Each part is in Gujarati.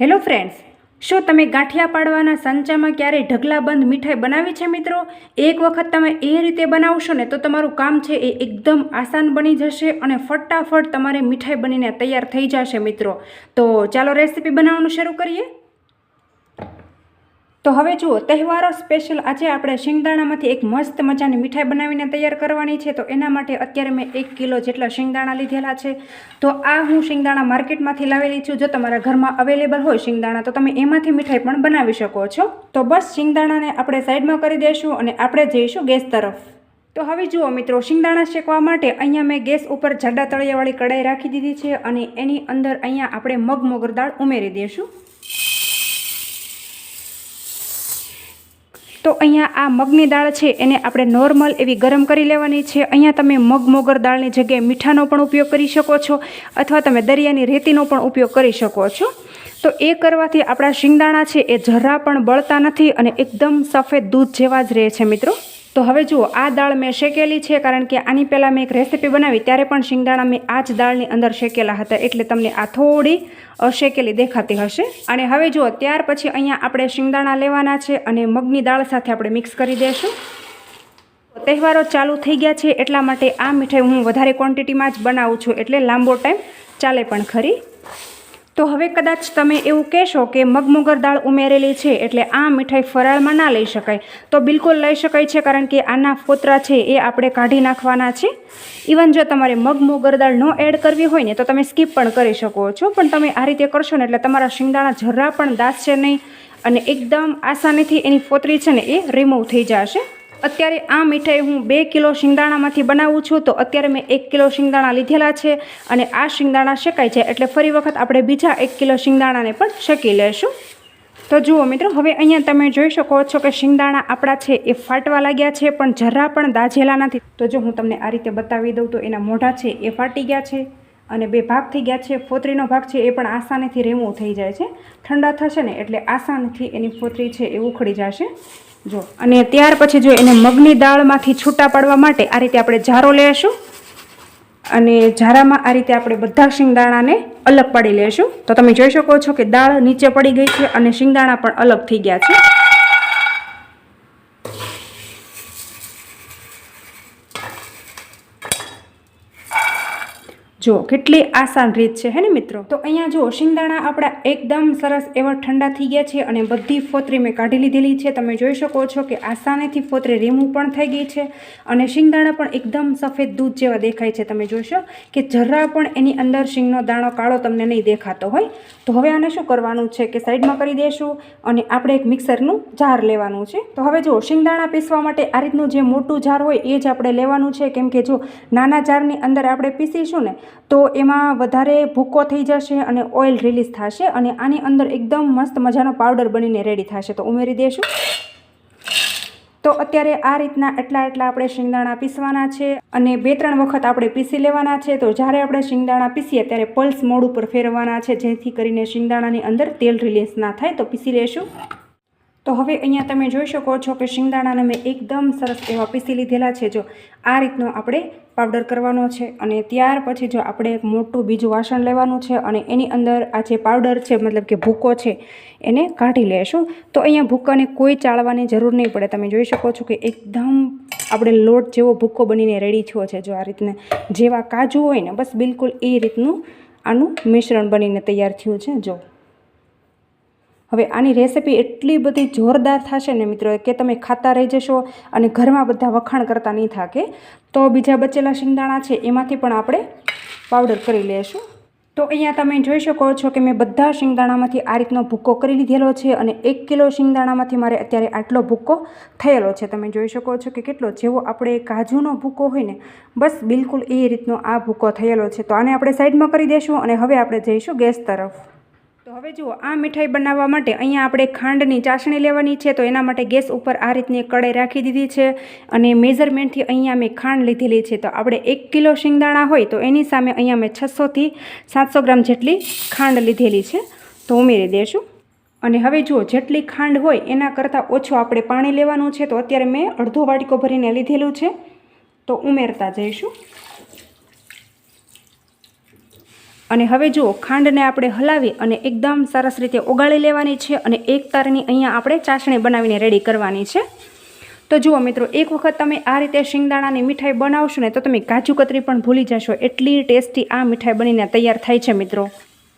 હેલો ફ્રેન્ડ્સ, શું તમે ગાંઠિયા પાડવાના સંચામાં ક્યારેય ઢગલાબંધ મીઠાઈ બનાવી છે મિત્રો? એક વખત તમે એ રીતે બનાવશો ને તો તમારું કામ છે એ એકદમ આસાન બની જશે અને ફટાફટ તમારે મીઠાઈ બનીને તૈયાર થઈ જશે મિત્રો. તો ચાલો રેસીપી બનાવવાનું શરૂ કરીએ. તો હવે જુઓ, તહેવારો સ્પેશિયલ આજે આપણે શિંગદાણામાંથી એક મસ્ત મજાની મીઠાઈ બનાવીને તૈયાર કરવાની છે. તો એના માટે અત્યારે મેં એક કિલો જેટલા શિંગદાણા લીધેલા છે. તો આ હું શિંગદાણા માર્કેટમાંથી લાવેલી છું. જો તમારા ઘરમાં અવેલેબલ હોય શિંગદાણા, તો તમે એમાંથી મીઠાઈ પણ બનાવી શકો છો. તો બસ શિંગદાણાને આપણે સાઈડમાં કરી દઈશું અને આપણે જઈશું ગેસ તરફ. તો હવે જુઓ મિત્રો, શિંગદાણા શેકવા માટે અહીંયા મેં ગેસ ઉપર જાડા તળિયાવાળી કડાઈ રાખી દીધી છે અને એની અંદર અહીંયા આપણે મગ મોગર દાળ ઉમેરી દઈશું. તો અહીંયા આ મગની દાળ છે, એને આપણે નોર્મલ એવી ગરમ કરી લેવાની છે. અહીંયા તમે મગ મોગર દાળની જગ્યાએ મીઠાનો પણ ઉપયોગ કરી શકો છો, અથવા તમે દરિયાની રેતીનો પણ ઉપયોગ કરી શકો છો. તો એ કરવાથી આપણા શિંગદાણા છે, એ જરા પણ બળતા નથી અને એકદમ સફેદ દૂધ જેવા જ રહે છે મિત્રો. તો હવે જુઓ, આ દાળ મેં શેકેલી છે કારણ કે આની પહેલાં મેં એક રેસીપી બનાવી, ત્યારે પણ શિંગદાણા મેં આ જ દાળની અંદર શેકેલા હતા એટલે તમને આ થોડી શેકેલી દેખાતી હશે. અને હવે જુઓ, ત્યાર પછી અહીંયા આપણે શિંગદાણા લેવાના છે અને મગની દાળ સાથે આપણે મિક્સ કરી દઈશું તહેવારો ચાલુ થઈ ગયા છે એટલા માટે આ મીઠાઈ હું વધારે ક્વોન્ટિટીમાં જ બનાવું છું એટલે લાંબો ટાઈમ ચાલે પણ ખરી. તો હવે કદાચ તમે એવું કહેશો કે મગમગર દાળ ઉમેરેલી છે એટલે આ મીઠાઈ ફરાળમાં ના લઈ શકાય. તો બિલકુલ લઈ શકાય છે કારણ કે આના ફોતરા છે એ આપણે કાઢી નાખવાના છે. ઇવન જો તમારે મગમોગર દાળ ન એડ કરવી હોય ને તો તમે સ્કીપ પણ કરી શકો છો. પણ તમે આ રીતે કરશો ને એટલે તમારા શિંગદાણા જરા પણ દાસશે નહીં અને એકદમ આસાનીથી એની ફોતરી છે ને એ રિમૂવ થઈ જશે. અત્યારે આ મીઠાઈ હું બે કિલો શિંગદાણામાંથી બનાવું છું, તો અત્યારે મેં એક કિલો શિંગદાણા લીધેલા છે અને આ શિંગદાણા શેકાય છે, એટલે ફરી વખત આપણે બીજા એક કિલો શિંગદાણાને પણ શેકી લેશું. તો જુઓ મિત્રો, હવે અહીંયા તમે જોઈ શકો છો કે શિંગદાણા આપણા છે એ ફાટવા લાગ્યા છે, પણ જરા પણ દાઝેલા નથી. તો જો હું તમને આ રીતે બતાવી દઉં, તો એના મોઢા છે એ ફાટી ગયા છે અને બે ભાગ થઈ ગયા છે. ફોતરીનો ભાગ છે એ પણ આસાનીથી રેવું થઈ જાય છે. ઠંડા થશે ને એટલે આસાનીથી એની ફોતરી છે એ ઉખડી જશે. જો, અને ત્યાર પછી જો એને મગની દાળમાંથી છૂટા પાડવા માટે આ રીતે આપણે જારો લેશું અને ઝારામાં આ રીતે આપણે બધા શિંગદાણાને અલગ પાડી લેશું. તો તમે જોઈ શકો છો કે દાળ નીચે પડી ગઈ છે અને શિંગદાણા પણ અલગ થઈ ગયા છે. જો કેટલી આસાન રીત છે, હે ને મિત્રો? તો અહીંયા જો શિંગદાણા આપણા એકદમ સરસ એવા ઠંડા થઈ ગયા છે અને બધી ફોતરી મેં કાઢી લીધેલી છે. તમે જોઈ શકો છો કે આસાનીથી ફોતરી રીમૂવ પણ થઈ ગઈ છે અને શિંગદાણા પણ એકદમ સફેદ દૂધ જેવા દેખાય છે. તમે જોશો કે જરા પણ એની અંદર શિંગનો દાણો કાળો તમને નહીં દેખાતો હોય. તો હવે આને શું કરવાનું છે કે સાઈડમાં કરી દેશું અને આપણે એક મિક્સરનું જાર લેવાનું છે. તો હવે જો શિંગદાણા પીસવા માટે આ રીતનું જે મોટું જાર હોય એ જ આપણે લેવાનું છે. કેમ કે જો નાના જારની અંદર આપણે પીસીશું ને તો એમાં વધારે ભૂકો થઈ જશે અને ઓઇલ રિલીઝ થશે અને આની અંદર એકદમ મસ્ત મજાનો પાવડર બનીને રેડી થશે. તો ઉમેરી દઈશું તો અત્યારે આ રીતના એટલા એટલા આપણે શિંગદાણા પીસવાના છે અને બે ત્રણ વખત આપણે પીસી લેવાના છે. તો જ્યારે આપણે શિંગદાણા પીસીએ ત્યારે પલ્સ મોડ ઉપર ફેરવવાના છે, જેથી કરીને શિંગદાણાની અંદર તેલ રિલીઝ ના થાય તો પીસી લેશું. તો હવે અહીંયા તમે જોઈ શકો છો કે શિંગદાણાને મેં એકદમ સરસ એવા પીસી લીધેલા છે. જો આ રીતનો આપણે પાવડર કરવાનો છે અને ત્યાર પછી જો આપણે એક મોટું બીજું વાસણ લેવાનું છે અને એની અંદર આ જે પાવડર છે, મતલબ કે ભૂકો છે, એને કાઢી લેશું. તો અહીંયા ભૂકાને કોઈ ચાળવાની જરૂર નહીં પડે. તમે જોઈ શકો છો કે એકદમ આપણે લોટ જેવો ભૂકો બનીને રેડી થયો છે. જો આ રીતને જેવા કાજુ હોય ને, બસ બિલકુલ એ રીતનું આનું મિશ્રણ બનીને તૈયાર થયું છે. જો હવે આની રેસિપી એટલી બધી જોરદાર થશે ને મિત્રો કે તમે ખાતા રહી જશો અને ઘરમાં બધા વખાણ કરતા નહીં થાકે. તો બીજા બચેલા શિંગદાણા છે એમાંથી પણ આપણે પાવડર કરી લેશું. તો અહીંયા તમે જોઈ શકો છો કે મેં બધા શિંગદાણામાંથી આ રીતનો ભૂક્કો કરી લીધેલો છે અને એક કિલો શિંગદાણામાંથી મારે અત્યારે આટલો ભૂક્કો થયેલો છે. તમે જોઈ શકો છો કે કેટલો જેવો આપણે કાજુનો ભૂક્કો હોય ને, બસ બિલકુલ એ રીતનો આ ભૂક્કો થયેલો છે. તો આને આપણે સાઈડમાં કરી દઈશું અને હવે આપણે જઈશું ગેસ તરફ. તો હવે જુઓ, આ મીઠાઈ બનાવવા માટે અહીંયા આપણે ખાંડની ચાસણી લેવાની છે, તો એના માટે ગેસ ઉપર આ રીતની કડાઈ રાખી દીધી છે અને મેઝરમેન્ટથી અહીંયા મેં ખાંડ લીધેલી છે. તો આપણે એક કિલો શિંગદાણા હોય તો એની સામે અહીંયા મેં છસોથી સાતસો ગ્રામ જેટલી ખાંડ લીધેલી છે. તો ઉમેરી દઈશું અને હવે જુઓ, જેટલી ખાંડ હોય એના કરતાં ઓછું આપણે પાણી લેવાનું છે. તો અત્યારે મેં અડધો વાટકો ભરીને લીધેલું છે. તો ઉમેરતા જઈશું. અને હવે જુઓ, ખાંડને આપણે હલાવી અને એકદમ સરસ રીતે ઓગાળી લેવાની છે અને એક તારની અહીંયા આપણે ચાસણી બનાવીને રેડી કરવાની છે. તો જુઓ મિત્રો, એક વખત તમે આ રીતે શિંગદાણાની મીઠાઈ બનાવશો ને તો તમે કાજુ કતરી પણ ભૂલી જશો. એટલી ટેસ્ટી આ મીઠાઈ બનીને તૈયાર થાય છે મિત્રો.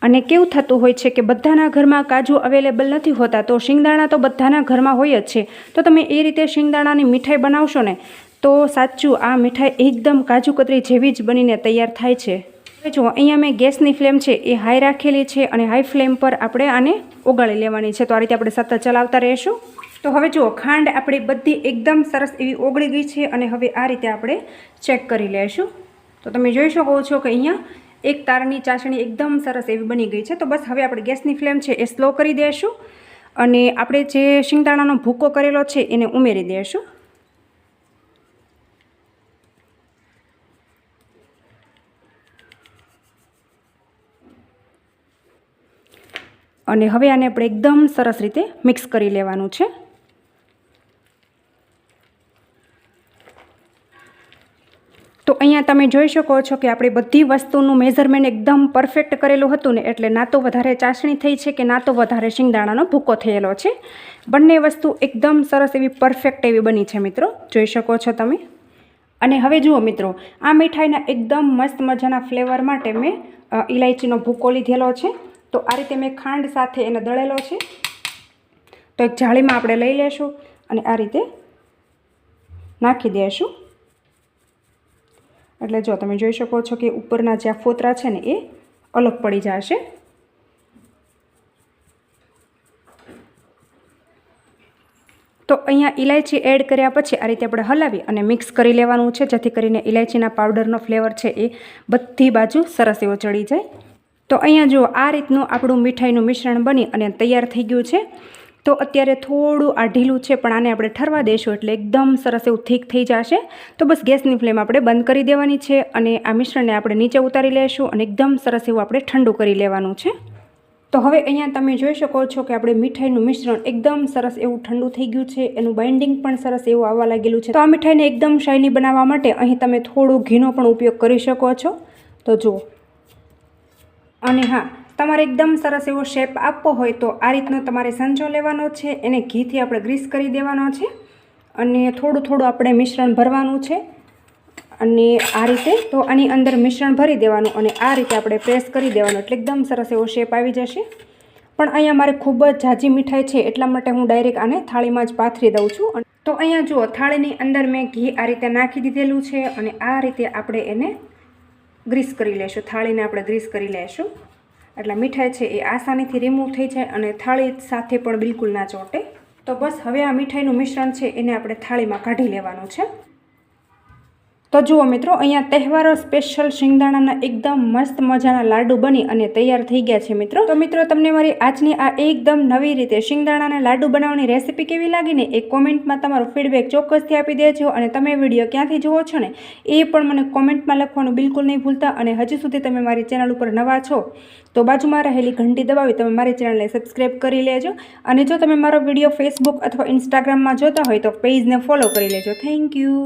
અને કેવું થતું હોય છે કે બધાના ઘરમાં કાજુ અવેલેબલ નથી હોતા, તો શિંગદાણા તો બધાના ઘરમાં હોય જ છે. તો તમે એ રીતે શિંગદાણાની મીઠાઈ બનાવશો ને તો સાચું આ મીઠાઈ એકદમ કાજુ કતરી જેવી જ બનીને તૈયાર થાય છે. જુઓ, અહીંયા મેં ગેસની ફ્લેમ છે એ હાઈ રાખેલી છે અને હાઈ ફ્લેમ પર આપણે આને ઓગાળી લેવાની છે. તો આ રીતે આપણે સતત ચલાવતા રહીશું. તો હવે જુઓ, ખાંડ આપણી બધી એકદમ સરસ એવી ઓગળી ગઈ છે અને હવે આ રીતે આપણે ચેક કરી લઈશું તો તમે જોઈ શકો છો કે અહીંયા એક તારની ચાસણી એકદમ સરસ એવી બની ગઈ છે. તો બસ હવે આપણે ગેસની ફ્લેમ છે એ સ્લો કરી દઈશું અને આપણે જે શિંગદાણાનો ભૂકો કરેલો છે એને ઉમેરી દઈશું અને હવે આને આપણે એકદમ સરસ રીતે મિક્સ કરી લેવાનું છે. તો અહીંયા તમે જોઈ શકો છો કે આપણે બધી વસ્તુનું મેઝરમેન્ટ એકદમ પરફેક્ટ કરેલું હતું ને, એટલે ના તો વધારે ચાસણી થઈ છે કે ના તો વધારે શિંગદાણાનો ભૂકો થયેલો છે. બંને વસ્તુ એકદમ સરસ એવી પરફેક્ટ એવી બની છે મિત્રો. જોઈ શકો છો તમે? અને હવે જુઓ મિત્રો, આ મીઠાઈના એકદમ મસ્ત મજાના ફ્લેવર માટે મેં ઇલાયચીનો ભૂકો લીધેલો છે. તો આ રીતે મેં ખાંડ સાથે એને દળેલો છે. તો એક જાળીમાં આપણે લઈ લેશું અને આ રીતે નાખી દઈશું એટલે જો તમે જોઈ શકો છો કે ઉપરના જે ફોતરા છે ને એ અલગ પડી જશે. તો અહીંયા ઇલાયચી એડ કર્યા પછી આ રીતે આપણે હલાવી અને મિક્સ કરી લેવાનું છે, જેથી કરીને ઇલાયચીના પાવડરનો ફ્લેવર છે એ બધી બાજુ સરસ એવો ચડી જાય. તો અહીંયા જો આ રીતનું આપણું મીઠાઈનું મિશ્રણ બની અને તૈયાર થઈ ગયું છે, તો અત્યારે થોડું આ ઢીલું છે, પણ આને આપણે ઠરવા દઈશું એટલે એકદમ સરસ એવું થીક થઈ જશે. તો બસ ગેસની ફ્લેમ આપણે બંધ કરી દેવાની છે અને આ મિશ્રણને આપણે નીચે ઉતારી લઈશું અને એકદમ સરસ એવું આપણે ઠંડુ કરી લેવાનું છે. તો હવે અહીંયા તમે જોઈ શકો છો કે આપણે મીઠાઈનું મિશ્રણ એકદમ સરસ એવું ઠંડુ થઈ ગયું છે, એનું બાઇન્ડિંગ પણ સરસ એવું આવવા લાગેલું છે. તો આ મીઠાઈને એકદમ શાઇની બનાવવા માટે અહીં તમે થોડું ઘીનો પણ ઉપયોગ કરી શકો છો. તો જુઓ. અને હા, તમારે એકદમ સરસ એવો શેપ આપવો હોય તો આ રીતનો તમારે સંચો લેવાનો છે, એને ઘીથી આપણે ગ્રીસ કરી દેવાનો છે અને થોડું થોડું આપણે મિશ્રણ ભરવાનું છે. અને આ રીતે તો આની અંદર મિશ્રણ ભરી દેવાનું અને આ રીતે આપણે પ્રેસ કરી દેવાનું એટલે એકદમ સરસ એવો શેપ આવી જશે. પણ અહીંયા મારે ખૂબ જ ઝાઝી મીઠાઈ છે, એટલા માટે હું ડાયરેક્ટ આને થાળીમાં જ પાથરી દઉં છું. તો અહીંયા જુઓ, થાળીની અંદર મેં ઘી આ રીતે નાખી દીધેલું છે અને આ રીતે આપણે એને ગ્રીસ કરી લેશું, થાળીને આપણે ગ્રીસ કરી લેશું. એટલે મીઠાઈ છે એ આસાનીથી રિમૂવ થઈ જાય અને થાળી સાથે પણ બિલકુલ ના ચોટે. તો બસ હવે આ મીઠાઈનું મિશ્રણ છે એને આપણે થાળીમાં કાઢી લેવાનું છે. તો જુઓ મિત્રો, અહીંયા તહેવારો સ્પેશિયલ શિંગદાણાના એકદમ મસ્ત મજાના લાડુ બની અને તૈયાર થઈ ગયા છે મિત્રો. તો મિત્રો, તમને મારી આજની આ એકદમ નવી રીતે શિંગદાણાના લાડુ બનાવવાની રેસીપી કેવી લાગી ને એ કોમેન્ટમાં તમારો ફીડબેક ચોક્કસથી આપી દેજો અને તમે વીડિયો ક્યાંથી જુઓ છો ને એ પણ મને કોમેન્ટમાં લખવાનું બિલકુલ નહીં ભૂલતા અને હજી સુધી તમે મારી ચેનલ ઉપર નવા છો, તો બાજુમાં રહેલી ઘંટી દબાવી તમે મારી ચેનલને સબસ્ક્રાઈબ કરી લેજો અને જો તમે મારો વીડિયો ફેસબુક અથવા ઇન્સ્ટાગ્રામમાં જોતા હોય તો પેજને ફોલો કરી લેજો. Thank you